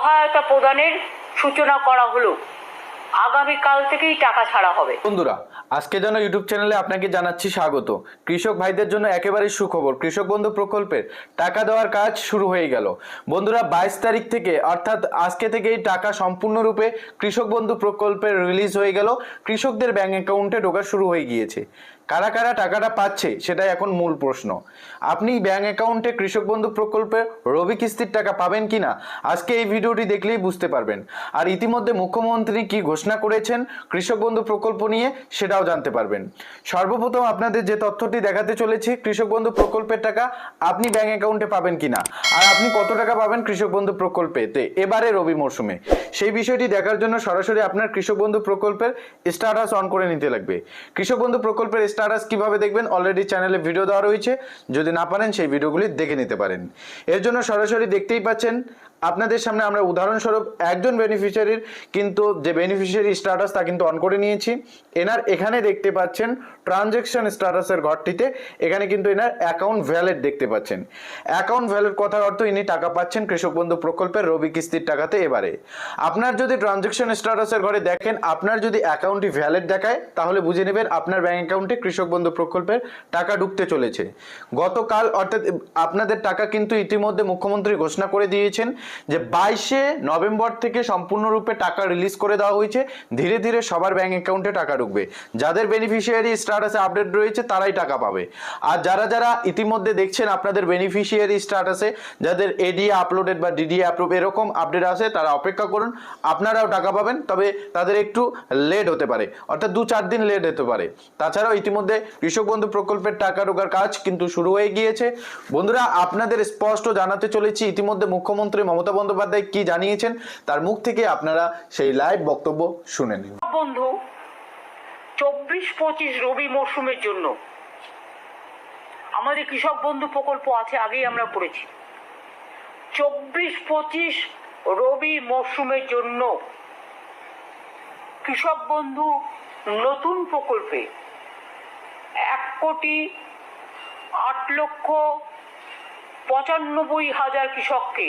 সহায়তা প্রদানের সূচনা করা হলো। আগামীকাল থেকেই টাকা ছাড়া হবে। বন্ধুরা, আজকে যেন ইউটিউব চ্যানেলে আপনাকে জানাচ্ছি স্বাগত। কৃষক ভাইদের জন্য একেবারেই সুখবর। কৃষক বন্ধু প্রকল্পের টাকা দেওয়ার কাজ শুরু হয়ে গেল। বন্ধুরা, বাইশ তারিখ থেকে, অর্থাৎ আজকে থেকেই টাকা সম্পূর্ণরূপে কৃষক বন্ধু প্রকল্পের রিলিজ হয়ে গেল। কৃষকদের ব্যাংক অ্যাকাউন্টে ঢোকা শুরু হয়ে গিয়েছে। কারা কারা টাকাটা পাচ্ছে সেটাই এখন মূল প্রশ্ন। আপনি ব্যাংক অ্যাকাউন্টে কৃষক বন্ধু প্রকল্পের রবি কিস্তির টাকা পাবেন কি না আজকে এই ভিডিওটি দেখলেই বুঝতে পারবেন। আর ইতিমধ্যে মুখ্যমন্ত্রী কি ঘোষণা করেছেন কৃষক বন্ধু প্রকল্প নিয়ে সেটাও জানতে পারবেন। সর্বপ্রথম আপনাদের যে তথ্যটি দেখাতে চলেছি, কৃষক বন্ধু প্রকল্পের টাকা আপনি ব্যাংক অ্যাকাউন্টে পাবেন কিনা? আর আপনি কত টাকা পাবেন কৃষক বন্ধু প্রকল্পেতে এবারে রবি মরশুমে। সেই বিষয়টি দেখার জন্য সরাসরি আপনার কৃষক বন্ধু প্রকল্পের স্ট্যাটাস অন করে নিতে লাগবে। কৃষক বন্ধু প্রকল্পের স্ট্যাটাস কীভাবে দেখবেন? অলরেডি চ্যানেলে ভিডিও দেওয়া রয়েছে। যদি না পারেন, সেই ভিডিওগুলি দেখে নিতে পারেন। এর জন্য সরাসরি দেখতেই পাচ্ছেন আপনাদের সামনে আমরা উদাহরণস্বরূপ একজন বেনিফিশিয়ারির কিন্তু যে বেনিফিশিয়ারি স্ট্যাটাস তা কিন্তু অন করে নিয়েছি। এনার এখানে দেখতে পাচ্ছেন ট্রানজ্যাকশন স্ট্যাটাসের ঘরটিতে, এখানে কিন্তু এনার অ্যাকাউন্ট ভ্যালিড দেখতে পাচ্ছেন। অ্যাকাউন্ট ভ্যালিড কথার অর্থ ইনি টাকা পাচ্ছেন কৃষক বন্ধু প্রকল্পের রবি কিস্তির টাকাতে এবারে। আপনার যদি ট্রানজ্যাকশন স্ট্যাটাসের ঘরে দেখেন, আপনার যদি অ্যাকাউন্টটি ভ্যালিড দেখায়, তাহলে বুঝে নেবেন আপনার ব্যাঙ্ক অ্যাকাউন্টে কৃষক বন্ধু প্রকল্পের টাকা ঢুকতে চলেছে। গতকাল অর্থাৎ আপনাদের টাকা কিন্তু ইতিমধ্যে মুখ্যমন্ত্রী ঘোষণা করে দিয়েছেন। যে বাইশে নভেম্বর থেকে সম্পূর্ণরূপে টাকা রিলিজ করে দেওয়া হয়েছে, ধীরে ধীরে সবার ব্যাঙ্ক অ্যাকাউন্টে টাকা ঢুকবে। যাদের বেনিফিশিয়ারি স্ট্যাটাসে আপডেট রয়েছে, তারাই টাকা পাবে। আর যারা যারা ইতিমধ্যে দেখছেন আপনাদের বেনিফিশিয়ারি স্ট্যাটাসে যাদের এডিএ আপলোডেড বা ডিডিএ আপলোড এরকম আপডেট আছে তারা অপেক্ষা করুন, আপনারাও টাকা পাবেন, তবে তাদের একটু লেট হতে পারে। অর্থাৎ দু চার দিন লেট হতে পারে। তাছাড়াও ইতিমধ্যে কৃষক বন্ধু প্রকল্পের টাকা ঢোকার কাজ কিন্তু শুরু হয়ে গিয়েছে। বন্ধুরা, আপনাদের স্পষ্ট জানাতে চলেছি, ইতিমধ্যে মুখ্যমন্ত্রী মমতা বন্দ্যোপাধ্যায় কি জানিয়েছেন, তার মুখ থেকে আপনারা সেই লাইভ বক্তব্য শুনে নিন। বন্ধু, চব্বিশ পঁচিশ রবি মরশুমের জন্য আমাদের কৃষক বন্ধু প্রকল্প আছে, আগেই আমরা করেছি। চব্বিশ পঁচিশ রবি মরশুমের জন্য কৃষক বন্ধু নতুন প্রকল্পে এক কোটি আট লক্ষ পঁচানব্বই হাজার কৃষককে